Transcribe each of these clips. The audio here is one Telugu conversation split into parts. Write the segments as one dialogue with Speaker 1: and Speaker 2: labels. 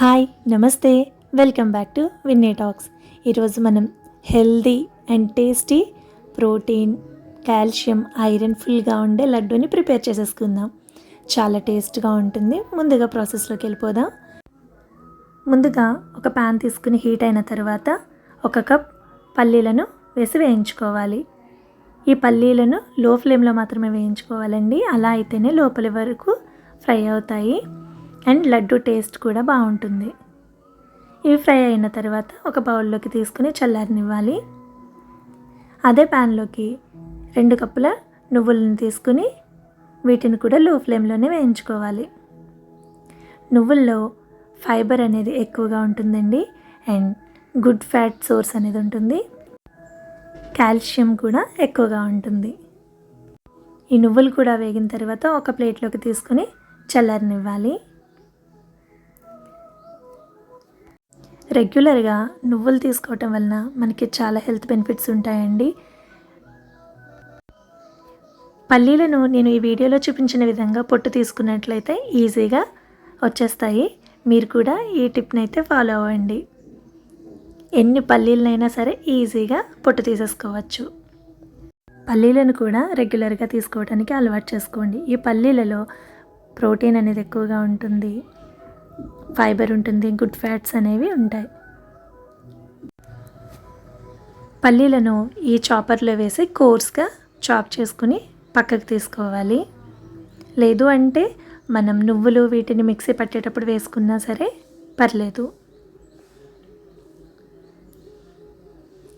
Speaker 1: హాయ్ నమస్తే. Welcome back to Vinne talks. ఈరోజు మనం healthy and tasty protein calcium iron ఫుల్గా ఉండే లడ్డూని ప్రిపేర్ చేసేసుకుందాం. చాలా టేస్ట్గా ఉంటుంది. ముందుగా ప్రాసెస్లోకి వెళ్ళిపోదాం. ముందుగా ఒక ప్యాన్ తీసుకుని హీట్ అయిన తర్వాత ఒక కప్ పల్లీలను వేసి వేయించుకోవాలి. ఈ పల్లీలను లో ఫ్లేమ్లో మాత్రమే వేయించుకోవాలండి. అలా అయితేనే లోపలి వరకు ఫ్రై అవుతాయి. అండ్ లడ్డు టేస్ట్ కూడా బాగుంటుంది. ఇవి ఫ్రై అయిన తర్వాత ఒక బౌల్లోకి తీసుకుని చల్లారనివ్వాలి. అదే ప్యాన్లోకి రెండు కప్పుల నువ్వులను తీసుకుని వీటిని కూడా లో ఫ్లేమ్లోనే వేయించుకోవాలి. నువ్వుల్లో ఫైబర్ అనేది ఎక్కువగా ఉంటుందండి. అండ్ గుడ్ ఫ్యాట్ సోర్స్ అనేది ఉంటుంది. కాల్షియం కూడా ఎక్కువగా ఉంటుంది. ఈ నువ్వులు కూడా వేగిన తర్వాత ఒక ప్లేట్లోకి తీసుకుని చల్లారనివ్వాలి. రెగ్యులర్గా నువ్వులు తీసుకోవటం వలన మనకి చాలా హెల్త్ బెనిఫిట్స్ ఉంటాయండి. పల్లీలను నేను ఈ వీడియోలో చూపించిన విధంగా పొట్టు తీసుకున్నట్లయితే ఈజీగా వచ్చేస్తాయి. మీరు కూడా ఈ టిప్ని అయితే ఫాలో అవ్వండి. ఎన్ని పల్లీలనైనా సరే ఈజీగా పొట్టు తీసేసుకోవచ్చు. పల్లీలను కూడా రెగ్యులర్గా తీసుకోవడానికి అలవాటు చేసుకోండి. ఈ పల్లీలలో ప్రోటీన్ అనేది ఎక్కువగా ఉంటుంది. ఫైబర్ ఉంటుంది గుడ్ ఫ్యాట్స్ అనేవి ఉంటాయి. పల్లీలను ఈ చాపర్లో వేసి కోర్స్గా చాప్ చేసుకుని పక్కకు తీసుకోవాలి. లేదు అంటే మనం నువ్వులు వీటిని మిక్సీ పట్టేటప్పుడు వేసుకున్నా సరే పర్లేదు.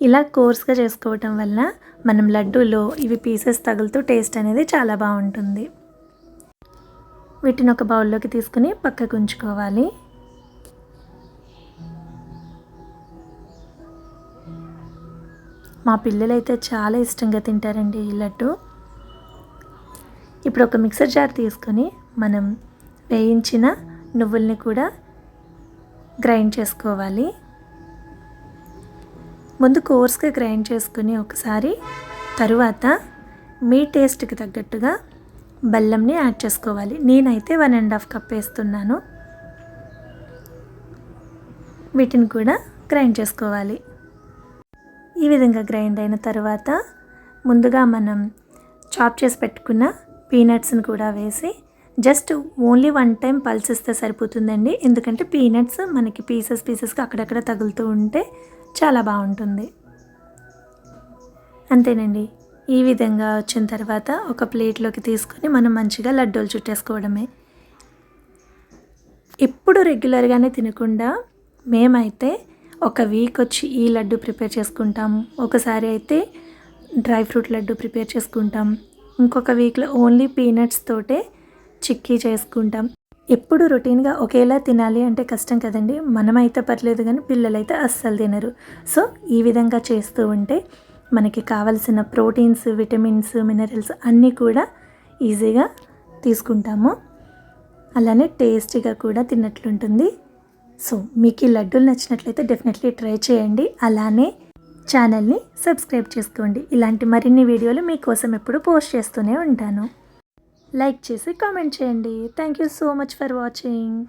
Speaker 1: ఇలా కోర్స్గా చేసుకోవటం వల్ల మనం లడ్డూలో ఇవి పీసెస్ తగులుతూ టేస్ట్ అనేది చాలా బాగుంటుంది. వీటిని ఒక బౌల్లోకి తీసుకుని పక్కకు ఉంచుకోవాలి. మా పిల్లలైతే చాలా ఇష్టంగా తింటారండి ఈ లడ్డు. ఇప్పుడు ఒక మిక్సర్ జార్ తీసుకొని మనం వేయించిన నువ్వుల్ని కూడా గ్రైండ్ చేసుకోవాలి. ముందు కోర్స్గా గ్రైండ్ చేసుకుని ఒకసారి తరువాత మీ టేస్ట్కి తగ్గట్టుగా బెల్లంని యాడ్ చేసుకోవాలి. నేనైతే వన్ అండ్ హాఫ్ కప్ వేస్తున్నాను. వీటిని కూడా గ్రైండ్ చేసుకోవాలి. ఈ విధంగా గ్రైండ్ అయిన తర్వాత ముందుగా మనం చాప్ చేసి పెట్టుకున్న పీనట్స్ని కూడా వేసి just only one time pulse ఇస్తే సరిపోతుందండి. ఎందుకంటే పీనట్స్ మనకి పీసెస్ పీసెస్కి అక్కడక్కడ తగులుతూ ఉంటే చాలా బాగుంటుంది. అంతేనండి. ఈ విధంగా వచ్చిన తర్వాత ఒక ప్లేట్లోకి తీసుకొని మనం మంచిగా లడ్డూలు చుట్టేసుకోవడమే. ఎప్పుడు రెగ్యులర్గానే తినకుండా మేమైతే ఒక వీక్ వచ్చి ఈ లడ్డు ప్రిపేర్ చేసుకుంటాం. ఒకసారి అయితే డ్రై ఫ్రూట్ లడ్డు ప్రిపేర్ చేసుకుంటాం. ఇంకొక వీక్లో ఓన్లీ పీనట్స్ తోటే చిక్కీ చేసుకుంటాం. ఎప్పుడు రొటీన్గా ఒకేలా తినాలి అంటే కష్టం కదండి. మనమైతే పర్లేదు కానీ పిల్లలైతే అస్సలు తినరు. సో ఈ విధంగా చేస్తూ ఉంటే మనకి కావలసిన ప్రోటీన్స్ విటమిన్స్ మినరల్స్ అన్నీ కూడా ఈజీగా తీసుకుంటాము. అలానే టేస్టీగా కూడా తిన్నట్లుంటుంది. సో మీకు ఈ లడ్డూలు నచ్చినట్లయితే డెఫినెట్లీ ట్రై చేయండి. అలానే ఛానల్ని సబ్స్క్రైబ్ చేసుకోండి. ఇలాంటి మరిన్ని వీడియోలు మీకోసం ఎప్పుడు పోస్ట్ చేస్తూనే ఉంటాను. లైక్ చేసి కామెంట్ చేయండి. Thank you so much for watching.